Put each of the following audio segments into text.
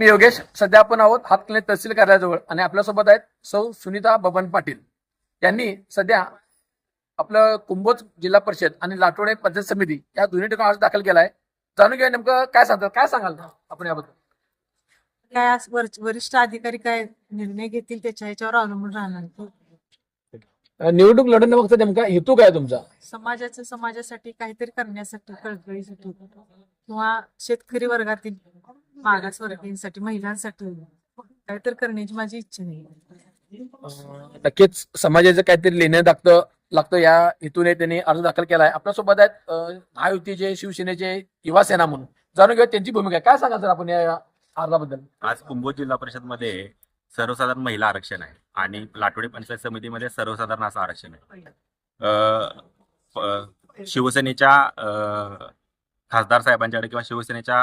मी योगेश सध्या आपण आहोत हातकणे तहसील कार्यालयाजवळ आणि आपल्यासोबत आहेत सौ सुनीता बबन पाटील. यांनी सध्या आपलं कुंभोज जिल्हा परिषद आणि लाटोडे पंचायत समिती या दोन्ही ठिकाणी अर्ज दाखल केलाय. जाणून घेऊया नेमकं काय सांगतात काय सांगाल आपण याबद्दल? काय वरिष्ठ अधिकारी काय निर्णय घेतील त्याच्या ह्याच्यावर अवलंबून राहणार निवडणूक लढवणं फक्त नेमका हेतू काय तुमचा? समाजाचं समाजासाठी काहीतरी करण्यासाठी कळकळीसाठी किंवा शेतकरी वर्गातील मागासवर्गीयांसाठी महिलांसाठी. काहीतरी करण्याची माझी इच्छा नाही. नक्कीच समाजाचं काहीतरी लेणं लागतं लागतं. या हेतूने त्यांनी अर्ज दाखल केलाय. आपल्यासोबत आहेत महायुतीचे शिवसेनेचे युवा सेना म्हणून. जाणून घेऊया त्यांची भूमिका. काय सांगाल सर आपण या अर्जाबद्दल? आज कुंभोज जिल्हा परिषदमध्ये सर्वसाधारण महिला आरक्षण आहे आणि लाटोडे पंचायत समितीमध्ये सर्वसाधारण असं आरक्षण आहे. शिवसेनेच्या अ, खासदार साहेबांच्याकडे किंवा शिवसेनेच्या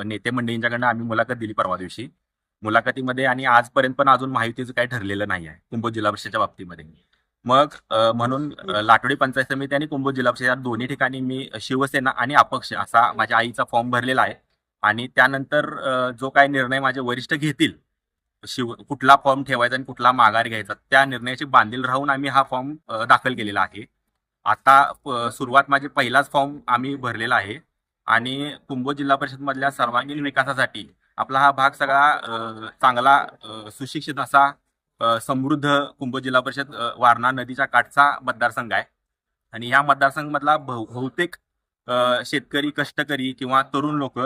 नेते मंडळींच्याकडनं आम्ही मुलाखत दिली परवा दिवशी. मुलाखतीमध्ये आणि आजपर्यंत पण अजून माहितीचं काही ठरलेलं नाही आहे कुंभोज जिल्हा परिषदेच्या बाबतीमध्ये. मग म्हणून लाटोडी पंचायत समिती आणि कुंभोज जिल्हा परिषद या दोन्ही ठिकाणी मी शिवसेना आणि अपक्ष असा माझ्या आईचा फॉर्म भरलेला आहे. आणि त्यानंतर जो काही निर्णय माझे वरिष्ठ घेतील शिव कुठला फॉर्म ठेवायचा आणि कुठला माघार घ्यायचा त्या निर्णयाची बांधील राहून आम्ही हा फॉर्म दाखल केलेला आहे. आता सुरुवात माझी पहिलाच फॉर्म आम्ही भरलेला आहे. आणि कुंभोज जिल्हा परिषद मधल्या सर्वांगीण विकासासाठी आपला हा भाग सगळा चांगला सुशिक्षित असा समृद्ध कुंभोज जिल्हा परिषद वारणा नदीच्या काठचा मतदारसंघ आहे. आणि ह्या मतदारसंघमधला बहु बहुतेक शेतकरी कष्टकरी किंवा तरुण लोक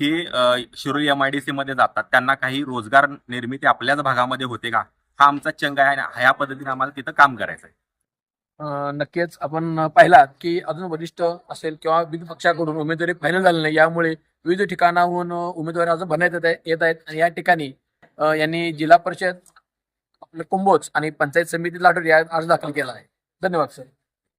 हे अ, Shiroli M I D C मध्ये जातात. त्यांना काही रोजगार निर्मिती आपल्याच भागामध्ये होते का? हा आमचा चंग आहे आणि ह्या पद्धतीने आम्हाला तिथं काम करायचं आहे नक्कीच आपण पाहिला की अजून वरिष्ठ असेल किंवा विविध पक्षाकडून उमेदवारी फायनल झाली नाही यामुळे विविध ठिकाणाहून उमेदवार अर्ज भरण्यात येत येत आहेत. आणि या ठिकाणी यांनी जिल्हा परिषद आपलं कुंभोज आणि पंचायत समिती लाटूर या अर्ज दाखल केला आहे. धन्यवाद सर